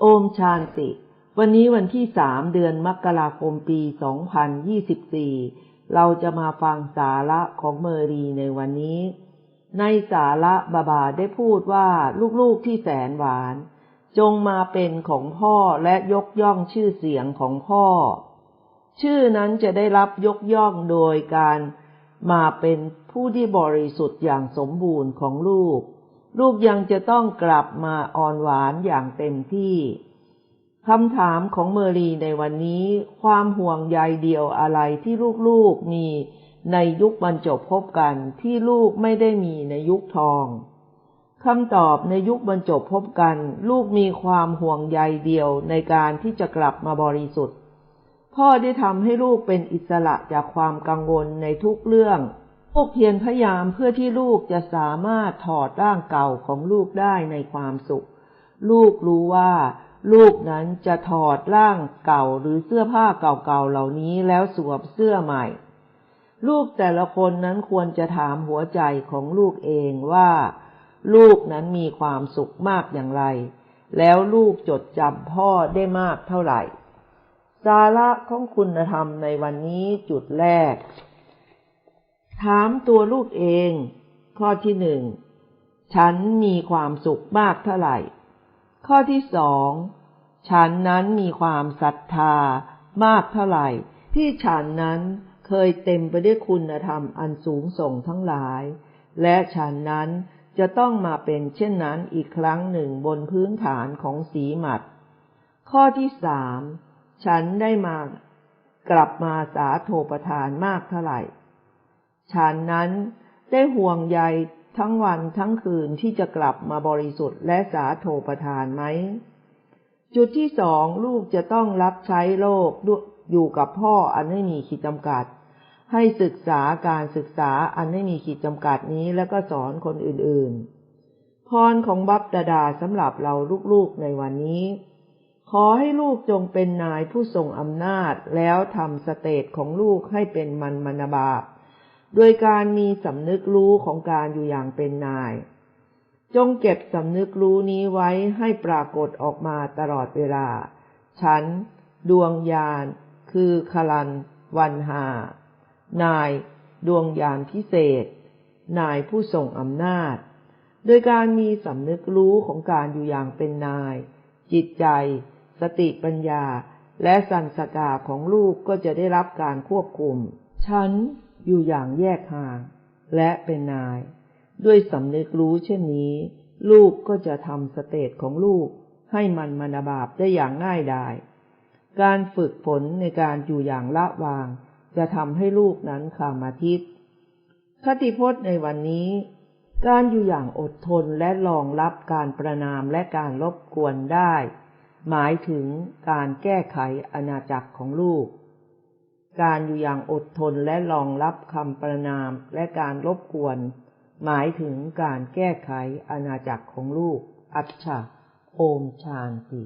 โอมชานติ วันนี้วันที่สามเดือนมกราคมปีสองพันยี่สิบสี่เราจะมาฟังสาระของเมอรีในวันนี้ ในสาระบาบาได้พูดว่าลูกๆที่แสนหวาน จงมาเป็นของพ่อและยกย่องชื่อเสียงของพ่อ ชื่อนั้นจะได้รับยกย่องโดยการมาเป็นผู้ที่บริสุทธิ์อย่างสมบูรณ์ของลูก ลูกยังจะต้องกลับมาอ่อนหวานอย่างเต็มที่คำถามของเมอรีในวันนี้ ความห่วงใยเดียวอะไรที่ลูกๆมีในยุคบรรจบพบกันที่ลูกไม่ได้มีในยุคทองคำตอบในยุคบรรจบพบกัน ลูกมีความห่วงใยเดียวในการที่จะกลับมาบริสุทธิ์ พ่อได้ทำให้ลูกเป็นอิสระจากความกังวลในทุกเรื่อง ลูกเพียรพยายามเพื่อที่ลูกจะสามารถถอดร่างเก่าของลูกได้ในความสุข ลูกรู้ว่าลูกนั้นจะถอดร่างเก่าหรือเสื้อผ้าเก่าๆเหล่านี้แล้วสวมเสื้อใหม่ ลูกแต่ละคนนั้นควรจะถามหัวใจของลูกเองว่า ลูกนั้นมีความสุขมากอย่างไร แล้วลูกจดจำพ่อได้มากเท่าไหร่ สาระของคุณธรรมในวันนี้จุดแรก ถามตัวลูกเอง ข้อที่หนึ่ง ฉันมีความสุขมากเท่าไหร่ ข้อที่สอง ฉันนั้นมีความศรัทธามากเท่าไหร่ ที่ฉันนั้นเคยเต็มไปด้วยคุณธรรมอันสูงส่งทั้งหลาย และฉันนั้นจะต้องมาเป็นเช่นนั้นอีกครั้งหนึ่งบนพื้นฐานของสีหมัด ข้อที่สาม ฉันได้มากลับมาสาโทประทานมากเท่าไหร่ ฉันนั้นได้ห่วงใยทั้งวันทั้งคืนที่จะกลับมาบริสุทธิ์และสาโทประทานไหม จุดที่สองลูกจะต้องรับใช้โลกอยู่กับพ่ออันไม่มีขีดจำกัด ให้ศึกษาการศึกษาอันไม่มีขีดจำกัดนี้แล้วก็สอนคนอื่นๆ พรของบัพดาดาสำหรับเราลูกๆในวันนี้ ขอให้ลูกจงเป็นนายผู้ทรงอำนาจแล้วทำสเตตของลูกให้เป็นมันมนาบาป โดยการมีสำนึกรู้ของการอยู่อย่างเป็นนาย จงเก็บสำนึกรู้นี้ไว้ให้ปรากฏออกมาตลอดเวลา ฉัน ดวงยาน คือคลัน วันหา นาย ดวงยานพิเศษ นายผู้ทรงอำนาจ โดยการมีสำนึกรู้ของการอยู่อย่างเป็นนาย จิตใจ สติปัญญา และสันสกาของลูกก็จะได้รับการควบคุม ฉัน อยู่อย่างแยกห่าง และเป็นนาย ด้วยสำนึกรู้เช่นนี้ ลูกก็จะทำสเตตของลูก ให้มันมนาบาปได้อย่างง่ายดาย การฝึกฝนในการอยู่อย่างละวาง จะทำให้ลูกนั้นขามาทิตคติพจน์ในวันนี้ การอยู่อย่างอดทนและรองรับการประนามและการรบกวนได้ หมายถึงการแก้ไขอาณาจักรของลูก การอยู่อย่างอดทนและรองรับคำประนามและการรบกวน หมายถึงการแก้ไขอาณาจักรของลูก อัจฉาโอมชานติ